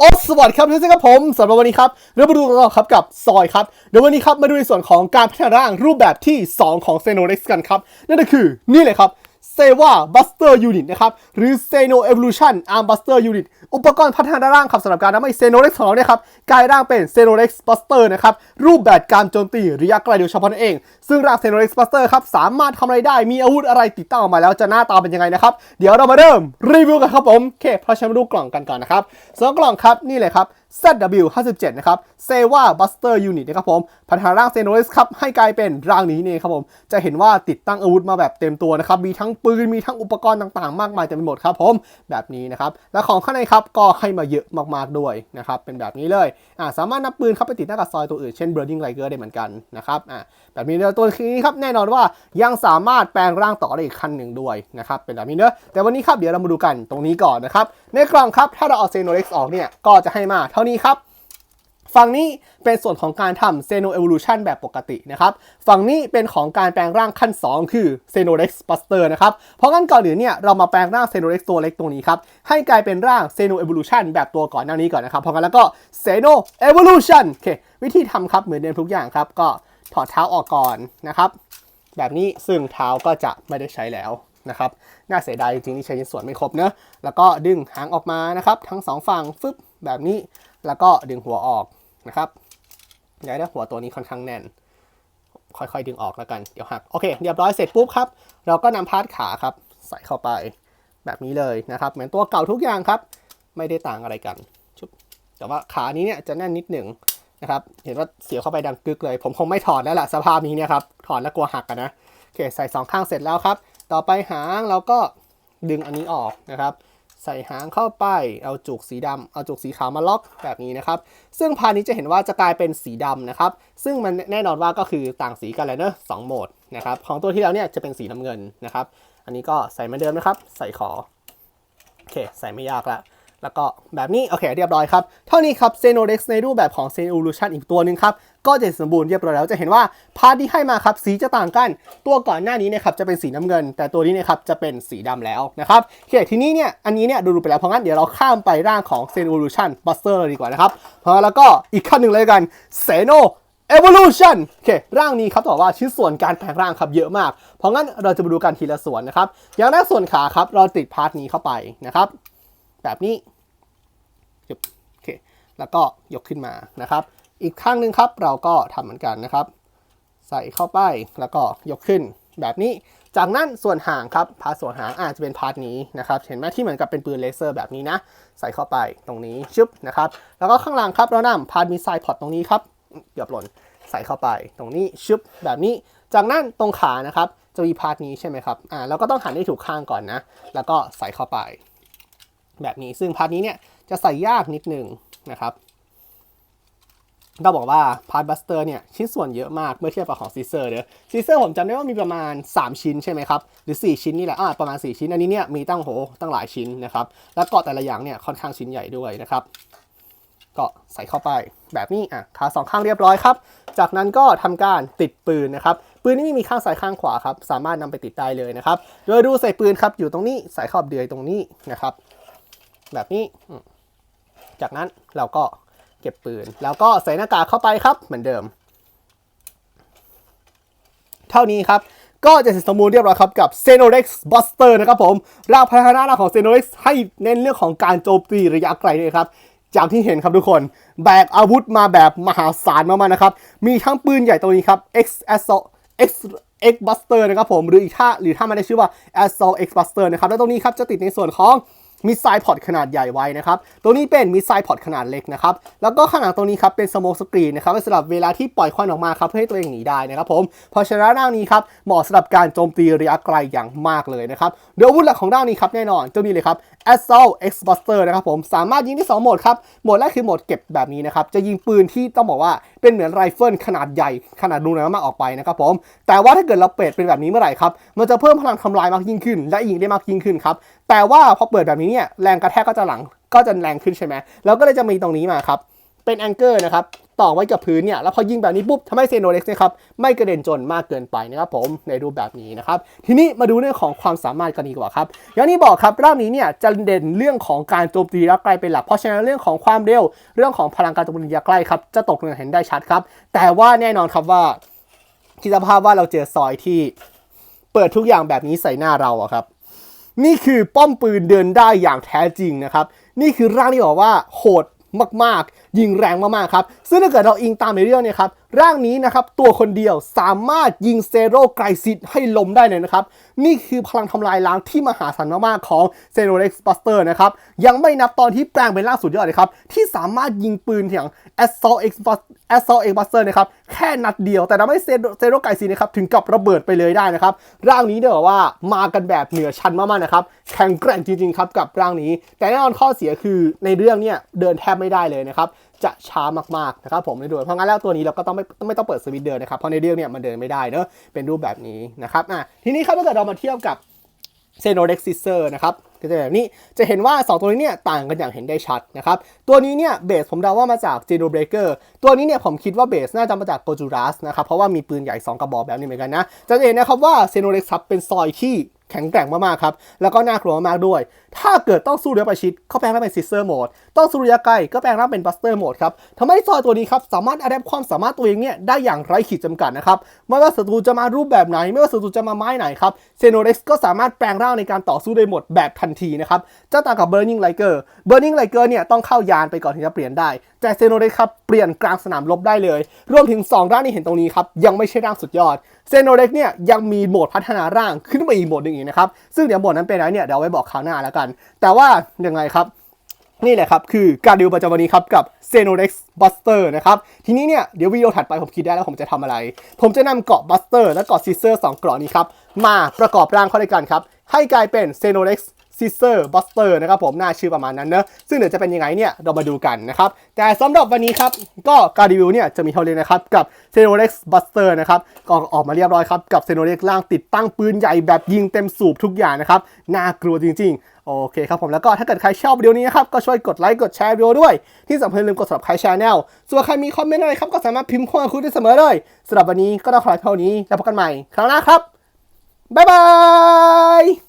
โอ้สวัสดีครับทุกท่านครับผมสำหรับวันนี้ครับเรามาดูกันต่อครับกับซอยครับเดี๋ยววันนี้ครับมาดูในส่วนของการพัฒนาร่างรูปแบบที่ 2 ของเซโนเร็กซ์กันครับนั่นก็คือนี่เลยครับ s e v a Buster Unit นะครับ หรือ s e n o Evolution Arm Buster Unit อุปกรณ์พัฒนาร่างครับสำหรับการทำให้ z e n o r e x ของเราเนี่ยครับกลายร่างเป็น z e n o r e x Buster นะครับ รูปแบบการโจมตีระยะไกลโดยเฉพาะนั่นเอง ซึ่งร่าง z e n o r e x Buster ครับ สามารถทำอะไรได้มีอาวุธอะไรติดตั้งออกมาแล้วจะหน้าตาเป็นยังไงนะครับ เดี๋ยวเรามาเริ่มรีวิวกันครับผมโอเคเพราะฉะนั้นมาดูกล่องกันก่อนนะครับสำหรับกล่องครับนี่เลยครับ ZW57 นะครับ s e v a Buster Unit นะครับผมพัฒนาร่าง z e n o r e x ครับให้กลายเป็นร่างนี้นี่ครับผมจะเห็นว่าติดตั้งอาวุธมาแบบเต็มตัวนะครับมีทั้งปืนมีทั้งอุปกรณ์ต่างๆ มากมายเต็มไปหมดครับผมแบบนี้นะครับและของข้างในครับก็ให้มาเยอะมากๆด้วยนะครับเป็นแบบนี้เลยอ่าสามารถนำปืนเข้าไปติดหน้ากับซอยตัวอื่นเช่น Burning Liger ได้เหมือนกันนะครับอ่าแบบนี้เดียวตัวนี้ครับแน่นอนว่ายังสามารถแปลงร่างต่อได้อีกขั้นหนึ่งด้วยนะครับเป็นแบบนี้เนอะแต่วันนี้ครับเดี๋ยวเรามาดูกันตรงนี้ก่อนนะครับในกล่องครับถ้าเราเอา z e n o r e x ออกเนี่ยก็จะให้มาเท่านี้ครับฝั่งนี้เป็นส่วนของการทำ Xeno Evolution แบบปกตินะครับ ฝั่งนี้เป็นของการแปลงร่างขั้น 2 คือ Xenorex Buster นะครับ เพราะงั้นก่อนอื่นเนี่ยเรามาแปลงร่าง Xenorex ตัวเล็กตรงนี้ครับ ให้กลายเป็นร่าง Xeno Evolution แบบตัวก่อนหน้านี้ก่อนนะครับ เพราะงั้นแล้วก็ Xeno Evolution โอเควิธีทำครับเหมือนเดิมทุกอย่างครับ ก็ถอดเท้าออกก่อนนะครับ แบบนี้ซึ่งเท้าก็จะไม่ได้ใช้แล้ว นะครับน่าเสียดายจริงๆที่ใช้ชิ้นส่วนไม่ครบเนอะแล้วก็ดึงหางออกมานะครับ ทั้งสองฝั่งฟึบแบบนี้ แล้วก็ดึงหัวออกนะครับย่าให้หัวตัวนี้ค่อนข้างแน่น ค่อยๆ ดึงออกแล้วกันเดี๋ยวหักโอเคเรียบร้อยเสร็จปุ๊บครับเราก็นำพาร์ทขาครับใส่เข้าไปแบบนี้เลยนะครับ เหมือนตัวเก่าทุกอย่างครับ ไม่ได้ต่างอะไรกันชุบแต่ว่าขานี้เนี่ยจะแน่นนิดหนึ่งนะครับ เห็นว่าเสียบเข้าไปดังกึกเลย ผมคงไม่ถอดแล้วล่ะสภาพนี้เนี่ยครับ ถอดแล้วกลัวหักกันนะ โอเค ใส่สองข้างเสร็จแล้วครับ ต่อไปหางเราก็ดึงอันนี้ออกนะครับ ใส่หางเข้าไปเอาจุกสีดำเอาจุกสีขาวมาล็อกแบบนี้นะครับ ซึ่งพานี้จะเห็นว่าจะกลายเป็นสีดำนะครับ ซึ่งมันแน่นอนว่าก็คือต่างสีกันเลยเนอะสองโหมดนะครับ ของตัวที่แล้วเนี่ยจะเป็นสีน้ำเงินนะครับ อันนี้ก็ใส่เหมือนเดิมนะครับ ใส่ขอโอเค ใส่ไม่ยากละแล้วก็แบบนี้ โอเค เรียบร้อยครับ เท่านี้ครับ z e n o d e x ในรูปแบบของ z e n o l u t i o n อีกตัวหนึ่งครับ ก็จะสมบูรณ์เรียบร้อยแล้วจะเห็นว่าพาร์ทที่ให้มาครับสีจะต่างกัน ตัวก่อนหน้านี้นะครับจะเป็นสีน้ำเงิน แต่ตัวนี้นะครับจะเป็นสีดำแล้วนะครับโอเคทีนี้เนี่ยอันนี้เนี่ยดูไปแล้วเพราะงั้นเดี๋ยวเราข้ามไปร่างของ z e n o l u t i o n Buster เลยดีกว่านะครับเพราะงั้นแล้วก็อีกขั้นหนึ่งเลยกัน z e n o Evolution โอเคร่างนี้ครับต้องบอกว่าชิ้นส่วนการแปลงร่างครับเยอะมาก เพราะงั้นเราจะมาดูกันทีละส่วนนะครับ อย่างแรกส่วนขาครับเราติดพาร์ทนี้เข้าไปนะครับ แบบนี้โอเคแล้วก็ยกขึ้นมานะครับ อีกข้างหนึ่งครับ เราก็ทำเหมือนกันนะครับ ใส่เข้าไปแล้วก็ยกขึ้นแบบนี้ จากนั้นส่วนหางครับพาร์ทส่วนหางอาจจะเป็นพาร์ทนี้นะครับเห็นไหมที่เหมือนกับเป็นปืนเลเซอร์แบบนี้นะ ใส่เข้าไปตรงนี้ชึบนะครับแล้วก็ข้างหลังครับเรานำพาร์ทมิสไซล์พอตตรงนี้ครับเกือบหล่นใส่เข้าไปตรงนี้ชึบแบบนี้ จากนั้นตรงขานะครับจะมีพาร์ทนี้ใช่ไหมครับอ่าเราก็ต้องหันให้ถูกข้างก่อนนะ แล้วก็ใส่เข้าไป แบบนี้ซึ่งพาร์ทนี้เนี่ยจะใส่ยากนิดหนึงนะครับ ต้องบอกว่าพาร์ทบัสเตอร์เนี่ยชิ้นส่วนเยอะมากเมื่อเทียบกับของซีเซอร์เด้อซีเซอร์ผมจำได้ว่ามีประมาณ 3 ชิ้นใช่ไหมครับ หรือ 4 ชิ้นนี่แหละอ่าประมาณ 4 ชิ้น อันนี้เนี่ยมีตั้งโหตั้งหลายชิ้นนะครับ แล้วกาะแต่ละอย่างเนี่ยค่อนข้างชิ้นใหญ่ด้วยนะครับ ก็ใส่เข้าไปแบบนี้อะขาสองข้างเรียบร้อยครับ จากนั้นก็ทำการติดปืนนะครับปืนนี่มีข้างซ้ายข้างขวาครับสามารถนำไปติดได้เลยนะครับโดยดูใส่ปืนครับอยู่ตรงนี้ใส่ขอบเดือยตรงนี้นะครับ แบบนี้จากนั้นเราก็ เก็บปืน แล้วก็ใส่หน้ากากเข้าไปครับเหมือนเดิม เท่านี้ครับก็จะเสร็จสมบูรณ์เรียบร้อยครับกับ z e n o r e x Buster นะครับผมรางพัฒนาร่างของ z e n o r e x ให้เน้นเรื่องของการโจมตีระยะไกลเลยครับ จากที่เห็นครับทุกคน แบกอาวุธมาแบบมหาศาลมากๆนะครับ มีทั้งปืนใหญ่ตรงนี้ครับ X Assault X X Buster นะครับผม หรืออีกท่าหรือถ้ามันได้ชื่อว่า Assault X Buster นะครับ แล้วตรงนี้ครับจะติดในส่วนของ มิสไซล์พอร์ตขนาดใหญ่ไว้นะครับ ตัวนี้เป็นมิสไซล์พอร์ตขนาดเล็กนะครับ แล้วก็ข้างหลังตรงนี้ครับเป็นสโมกสกรีนนะครับสำหรับเวลาที่ปล่อยควันออกมาครับเพื่อให้ตัวเองหนีได้นะครับผม เพราะฉะนั้นร่างนี้ครับเหมาะสำหรับการโจมตีระยะไกลอย่างมากเลยนะครับโดยอาวุธหลักของร่างนี้ครับแน่นอนเจ้านี้เลยครับ Assault X Buster นะครับผมสามารถยิงได้สองโหมดครับโหมดแรกคือโหมดเก็บแบบนี้นะครับจะยิงปืนที่ต้องบอกว่าเป็นเหมือนไรเฟิลขนาดใหญ่ขนาดดูหน่อยมากออกไปนะครับผม แต่ว่าถ้าเกิดเราเปิดเป็นแบบนี้เมื่อไหร่ครับ มันจะเพิ่มพลังทำลายมากยิ่งขึ้น และยิงได้มากยิ่งขึ้นครับ แต่ว่าพอเปิดแบบนี้เนี่ยแรงกระแทกก็จะหลังก็จะแรงขึ้นใช่ไหมเราก็เลยจะมีตรงนี้มาครับ เป็นแองเกอร์นะครับ ต่อไว้กับพื้นเนี่ยแล้วพอยิงแบบนี้ปุ๊บทำให้เซโนเล็กซ์นะครับไม่กระเด็นจนมากเกินไปนะครับผมในรูปแบบนี้นะครับทีนี้มาดูเรื่องของความสามารถกันดีกว่าครับอย่างที่บอกครับร่างนี้เนี่ยจะเด่นเรื่องของการโจมตีระยะไกลเป็นหลักเพราะฉะนั้นเรื่องของความเร็วเรื่องของพลังการโจมตีระยะใกล้ครับจะตกลงเห็นได้ชัดครับ แต่ว่าแน่นอนครับว่าคิดสภาพว่าเราเจอซอยที่เปิดทุกอย่างแบบนี้ใส่หน้าเราอะครับ นี่คือป้อมปืนเดินได้อย่างแท้จริงนะครับ นี่คือร่างที่บอกว่าโหด มากๆ ยิงแรงมากๆครับ ซึ่งถ้าเกิดเราอิงตามในเรื่องเนี่ยครับ ร่างนี้นะครับตัวคนเดียวสามารถยิงเซโร่ไกรซิตให้ล้มได้เลยนะครับ นี่คือพลังทำลายล้างที่มหาศาลมากๆของเซโรเล็กซ์บัสเตอร์นะครับ ยังไม่นับตอนที่แปลงเป็นร่างสุดยอดเลยครับ ที่สามารถยิงปืนอย่าง Assault X Assault X Buster นะครับ แค่นัดเดียวแต่ทำให้เซโรไกรซิตนะครับถึงกับระเบิดไปเลยได้นะครับ ร่างนี้เนี่ยบอกว่ามากันแบบเหนือชั้นมากๆนะครับแข็งแกร่งจริงๆครับกับร่างนี้ แต่แน่นอนข้อเสียคือในเรื่องเนี่ยเดินแทบไม่ได้เลยนะครับ จะช้ามากๆนะครับผมในด่วนเพราะงั้นแล้วตัวนี้เราก็ต้องไม่ไม่ต้องเปิดสวิตช์เดินนะครับเพราะในเรื่องเนี่ยมันเดินไม่ได้เนอะเป็นรูปแบบนี้นะครับอะทีนี้ครับถ้าเกิดเรามาเทียบกับเซโนเด็กซิเซอร์นะครับก็จะแบบนี้จะเห็นว่า 2 ตัวนี้เนี่ยต่างกันอย่างเห็นได้ชัดนะครับ ตัวนี้เนี่ยเบสผมเดาว่ามาจากเจโนเบรเกอร์ตัวนี้เนี่ยผมคิดว่าเบสน่าจะมาจากโกจูรัสนะครับ เพราะว่ามีปืนใหญ่ 2 กระบอกแบบนี้เหมือนกันนะ จะเห็นนะครับว่าเซโนเด็กซับเป็นซอยที่แข็งแกร่งมากๆครับ แล้วก็น่ากลัวมากด้วยถ้าเกิดต้องสู้ระยะประชิดก็แปลงร่างเป็นซิสเตอร์โหมด ต้องสู้ระยะไกลก็แปลงร่างเป็นบัสเตอร์โหมดครับทำให้ซอยตัวนี้ครับสามารถอัดแอปความสามารถตัวเองเนี่ยได้อย่างไร้ขีดจำกัดนะครับ ไม่ว่าศัตรูจะมารูปแบบไหน ไม่ว่าศัตรูจะมาไม้ไหนครับ เซโนเร็กซ์ก็สามารถแปลงร่างในการต่อสู้ได้หมดแบบทันทีนะครับจะต่างกับเบ r ร์นิงไลเกอร์เบ r ร์นิงไลเกอร์เนี่ยต้องเข้ายานไปก่อนถึงจะเปลี่ยนได้ แต่เซโนเร็กซ์ครับเปลี่ยนกลางสนามรบได้เลย รวมถึง 2 ร่างที่เห็นตรงนี้ครับยังไม่ใช่ร่างสุดยอดเซโนเร็กเนี่ยยังมีโหมดพัฒนาร่างขึ้นไปอีกโหมดหนึ่งอีกนะครับซึ่งเดี๋ยวโหมดนั้นเป็นอะไรเนี่ยเดี๋ยวเอาไว้บอกคราวหน้าแล้วกันแต่ว่ายังไงครับนี่แหละครับ คือการดิวประจำวันนี้ครับ กับ z e n o r e x Buster นะครับ ทีนี้เนี่ย เดี๋ยววิดีโอถัดไปผมคิดได้แล้วผมจะทำอะไร ผมจะนำเกาะ Buster และเกาะ Scissor สองเกาะนี้ครับ มาประกอบร่างเข้าด้วยกันครับ ให้กลายเป็น z e n o r e x Scissor Buster นะครับผมหน่าชื่อประมาณนั้นเนอะซึ่งเดี๋ยวจะเป็นยังไงเนี่ยเรามาดูกันนะครับแต่สำหรับวันนี้ครับก็การรีวิวเนี่ยจะมีเท่านี้นะครับกับ z e n o r e x Buster นะครับก็ออกมาเรียบร้อยครับกับ z e n o r e x ร่างติดตั้งปืนใหญ่แบบยิงเต็มสูบทุกอย่างนะครับน่ากลัวจริง ๆโอเคครับผมแล้วก็ถ้าเกิดใครชอบวิดีโอนี้นะครับ ก็ช่วยกดไลค์กดแชร์วิดีโอด้วย ที่สำคัญลืมกด subscribe channel ส่วนใครมีคอมเมนต์อะไรครับ ก็สามารถพิมพ์ข้ามาคุยได้เสมอเลยสำหรับวันนี้ก็ต้องขอลาเท่านี้ แล้วพบกันใหม่ ครั้งหน้าครับ บ๊ายบาย